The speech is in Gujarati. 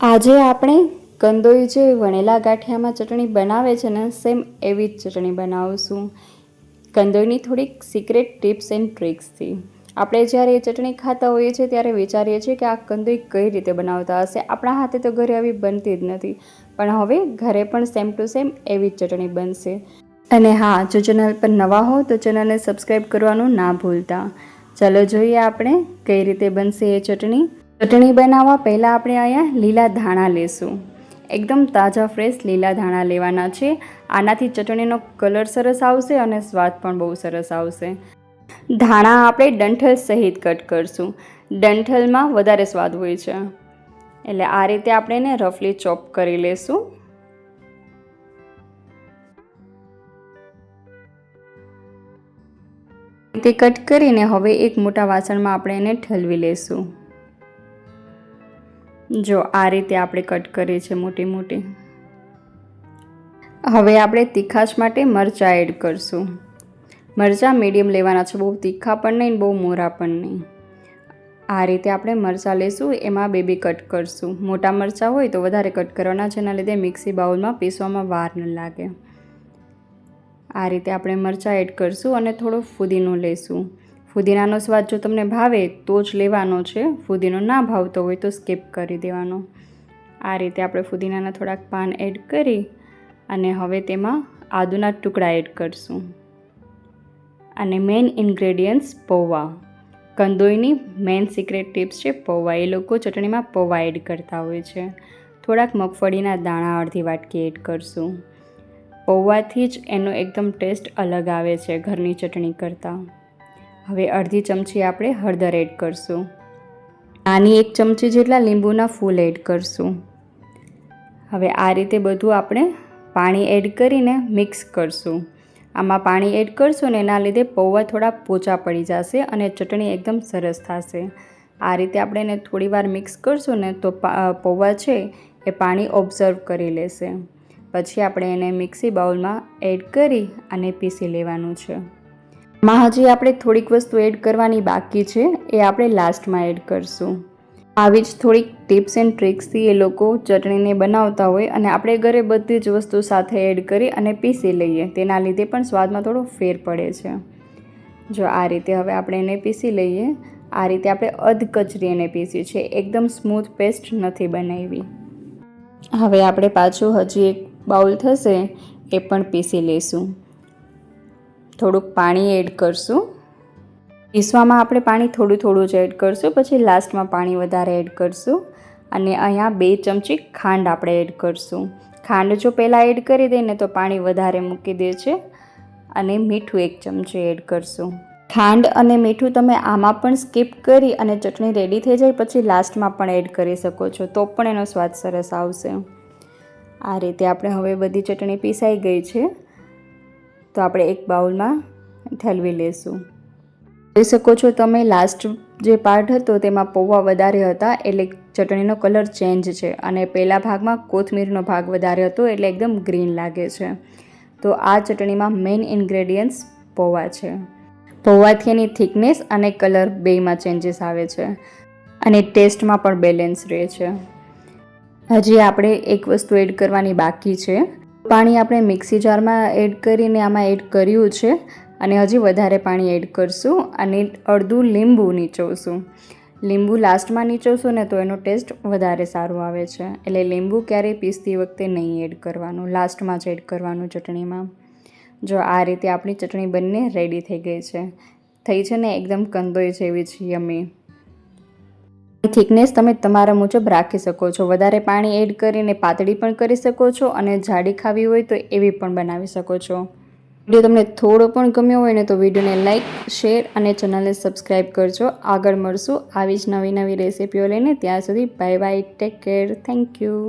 આજે આપણે કંદોઈ જે વણેલા ગાંઠિયામાં ચટણી બનાવે છે ને સેમ એવી જ ચટણી બનાવીશું. કંદોઈની થોડીક સિક્રેટ ટિપ્સ એન્ડ ટ્રિક્સથી આપણે જ્યારે એ ચટણી ખાતા હોઈએ છીએ, ત્યારે વિચારીએ છીએ કે આ કંદોઈ કઈ રીતે બનાવતા હશે. આપણા હાથે તો ઘરે આવી બનતી જ નથી, પણ હવે ઘરે પણ સેમ ટુ સેમ એવી જ ચટણી બનશે. અને હા, જો ચેનલ પર નવા હો, તો ચેનલને સબસ્ક્રાઈબ કરવાનું ના ભૂલતા. ચાલો જોઈએ આપણે કઈ રીતે બનશે એ ચટણી. ચટણી બનાવવા પહેલાં આપણે અહીંયા લીલા ધાણા લેશું. એકદમ તાજા ફ્રેશ લીલા ધાણા લેવાના છે. આનાથી ચટણીનો કલર સરસ આવશે અને સ્વાદ પણ બહુ સરસ આવશે. ધાણા આપણે ડંઠલ સહિત કટ કરશું. ડંઠલમાં વધારે સ્વાદ હોય છે. એટલે આ રીતે આપણે એને રફલી ચોપ કરી લેશું. તે કટ કરીને હવે એક મોટા વાસણમાં આપણે એને ઠલવી લેશું. જો આ રીતે આપણે કટ કરીએ છીએ મોટી મોટી. હવે આપણે તીખાશ માટે મરચાં એડ કરશું. મરચાં મીડિયમ લેવાના છે, બહુ તીખા પણ નહીં બહુ મોરા પણ નહીં. આ રીતે આપણે મરચાં લેશું, એમાં બે બે કટ કરશું. મોટા મરચાં હોય તો વધારે કટ કરવાના એના લીધે મિક્સી બાઉલમાં પીસવામાં વાર ન લાગે. આ રીતે આપણે મરચાં એડ કરશું અને થોડું ફુદીનો લેશું. ફુદીનાનો સ્વાદ જો તમને ભાવે, તો જ લેવાનો છે. ફુદીનો ના ભાવતો હોય તો સ્કીપ કરી દેવાનો. આ રીતે આપણે ફુદીનાના થોડાક પાન એડ કરી અને હવે તેમાં આદુના ટુકડા એડ કરશું. અને મેઇન ઇન્ગ્રેડિયન્ટ્સ પૌવા. કંદોઈની મેઇન સિક્રેટ ટિપ્સ છે પૌવા. એ લોકો ચટણીમાં પૌવા એડ કરતા હોય છે. થોડાક મગફળીના દાણા અડધી વાટકી એડ કરશું. પૌવાથી જ એનો એકદમ ટેસ્ટ અલગ આવે છે ઘરની ચટણી કરતાં. હવે અડધી ચમચી આપણે હળદર એડ કરશું. નાની એક ચમચી જેટલા લીંબુના ફૂલ એડ કરશું. હવે આ રીતે બધું આપણે પાણી એડ કરીને મિક્સ કરશું. આમાં પાણી એડ કરશું ને એના લીધે પૌવા થોડા પોચા પડી જશે અને ચટણી એકદમ સરસ થશે. આ રીતે આપણે એને થોડી વાર મિક્સ કરશું ને તો પૌવા છે એ પાણી ઓબ્ઝર્વ કરી લેશે. પછી આપણે એને મિક્સી બાઉલમાં એડ કરી અને પીસી લેવાનું છે. માં હજી આપણે થોડીક વસ્તુ એડ કરવાની બાકી છે. એ આપણે લાસ્ટમાં એડ કરશું. આવી જ થોડીક ટિપ્સ એન્ડ ટ્રિક્સથી એ લોકો ચટણીને બનાવતા હોય અને આપણે ઘરે બધી જ વસ્તુ સાથે એડ કરી અને પીસી લઈએ. તેના લીધે પણ સ્વાદમાં થોડો ફેર પડે છે. જો આ રીતે હવે આપણે એને પીસી લઈએ. આ રીતે આપણે અધ કચરી એને પીસી છે. એકદમ સ્મૂથ પેસ્ટ નથી બનાવી. હવે આપણે પાછું હજી એક બાઉલ થશે. એ પણ પીસી લઈશું. થોડુંક પાણી એડ કરશું. પીસવામાં આપણે પાણી થોડું થોડું જ એડ કરશું, પછી લાસ્ટમાં પાણી વધારે એડ કરશું. અને અહીંયા બે ચમચી ખાંડ આપણે એડ કરશું. ખાંડ જો પહેલાં એડ કરી દઈએ ને તો પાણી વધારે મૂકી દે છે. અને મીઠું એક ચમચી એડ કરશું. ખાંડ અને મીઠું તમે આમાં પણ સ્કીપ કરી અને ચટણી રેડી થઈ જાય, પછી લાસ્ટમાં પણ એડ કરી શકો છો, તો પણ એનો સ્વાદ સરસ આવશે. આ રીતે આપણે હવે બધી ચટણી પીસાઈ ગઈ છે. તો આપણે એક બાઉલમાં ઠલવી લેશું. જોઈ શકો છો તમે લાસ્ટ જે પાર્ટ હતો તેમાં પૌવા વધારે હતા, એટલે ચટણીનો કલર ચેન્જ છે. અને પહેલા ભાગમાં કોથમીરનો ભાગ વધારે હતો, એટલે એકદમ ગ્રીન લાગે છે. તો આ ચટણીમાં મેઇન ઇન્ગ્રેડિયન્ટ્સ પૌવા છે. પૌવાથી એની થિકનેસ અને કલર બેમાં ચેન્જીસ આવે છે. અને ટેસ્ટમાં પણ બેલેન્સ રહે છે. હજી આપણે એક વસ્તુ એડ કરવાની બાકી છે. પાણી આપણે મિક્સી જારમાં એડ કરીને આમાં એડ કર્યું છે અને હજી વધારે પાણી એડ કરશું અને અડધું લીંબુ નીચોવશું. લીંબુ લાસ્ટમાં નીચોવશું ને તો એનો ટેસ્ટ વધારે સારો આવે છે. એટલે લીંબુ ક્યારેય પીસતી વખતે નહીં એડ કરવાનું, લાસ્ટમાં જ એડ કરવાનું ચટણીમાં. જો આ રીતે આપણી ચટણી બંને રેડી થઈ ગઈ છે. થઈ છે ને એકદમ કંદોઈ જેવી છે યમી થિકનેસ તમે તમારા મુજબ રાખી શકો છો. વધારે પાણી એડ કરીને પાતળી પણ કરી શકો છો અને જાડી ખાવી હોય તો એવી પણ બનાવી શકો છો. વીડિયો તમને થોડો પણ ગમ્યો હોય ને તો વિડીયોને લાઇક શેર અને ચેનલને સબસ્ક્રાઈબ કરજો. આગળ મળશું આવી જ નવી નવી રેસીપીઓ લઈને. ત્યાં સુધી bye bye, take care. Thank you.